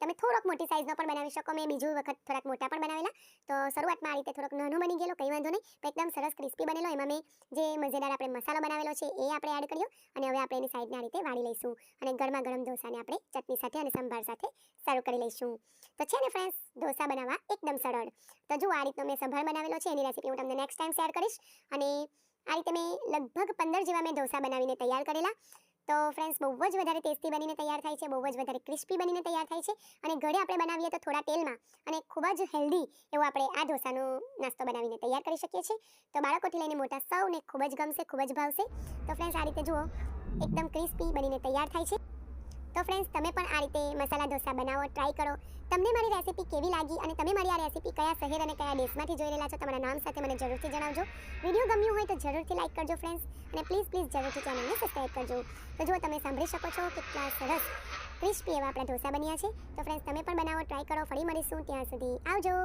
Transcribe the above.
તમે થોડોક મોટી સાઇઝનો પણ બનાવી શકો. મેં બીજું વખત થોડાક મોટા પણ બનાવેલા. તો શરૂઆતમાં આ રીતે થોડોક નાનો બની ગયેલો, કંઈ વાંધો નહીં. એકદમ સરસ ક્રિસ્પી બનેલો. એમાં મેં જે મજેદાર આપણે મસાલો બનાવેલો છે, એ આપણે એડ કર્યો. અને હવે આપણે એની સાઈડને આ રીતે વાળી લઈશું. અને ગરમા ગરમ ઢોસાને આપણે ચટણી સાથે અને સંભાર સાથે સર્વ કરી લઈશું. તો છે ને ફ્રેન્ડ્સ ઢોસા બનાવવા એકદમ સરળ. તો જો આ રીતનો મેં સંભાર બનાવેલો છે. એની રેસીપી હું તમને નેક્સ્ટ ટાઈમ શેર કરીશ. અને આ રીતે મેં લગભગ પંદર જેવા મેં ઢોસા બનાવીને તૈયાર કરેલા. તો ફ્રેન્ડ્સ બહુ જ વધારે ટેસ્ટી બનીને તૈયાર થાય છે, બહુ જ વધારે ક્રિસ્પી બનીને તૈયાર થાય છે. અને ઘરે આપણે બનાવીએ તો થોડા તેલમાં અને ખૂબ જ હેલ્ધી એવો આપણે આ ઢોસાનો નાસ્તો બનાવીને તૈયાર કરી શકીએ છીએ. તો બાળકોથી લઈને મોટા સૌને ખૂબ જ ગમશે, ખૂબ જ ભાવશે. તો ફ્રેન્ડ્સ આ રીતે જુઓ, એકદમ ક્રિસ્પી બનીને તૈયાર થાય છે. તો ફ્રેન્ડ્સ તમે પણ આ રીતે મસાલા ઢોસા બનાવો ટ્રાય કરો. તમને મારી રેસીપી કેવી લાગી અને તમે મારી આ રેસીપી કયા શહેર અને કયા દેશમાંથી જોઈ રહેલા છો, તમારા નામ સાથે મને જરૂરથી જણાવજો. વીડિયો ગમ્યું હોય તો જરૂરથી લાઇક કરજો ફ્રેન્ડ્સ અને પ્લીઝ પ્લીઝ જરૂરથી ચેનલને સબસ્ક્રાઈબ કરજો. તો જો તમે સાંભળી શકો છો કેટલા સરસ ક્રિસ્પી એવા આપણા ઢોસા બન્યા છે. તો ફ્રેન્ડ્સ તમે પણ બનાવો ટ્રાય કરો, ફરી મળીશું, ત્યાં સુધી આવજો.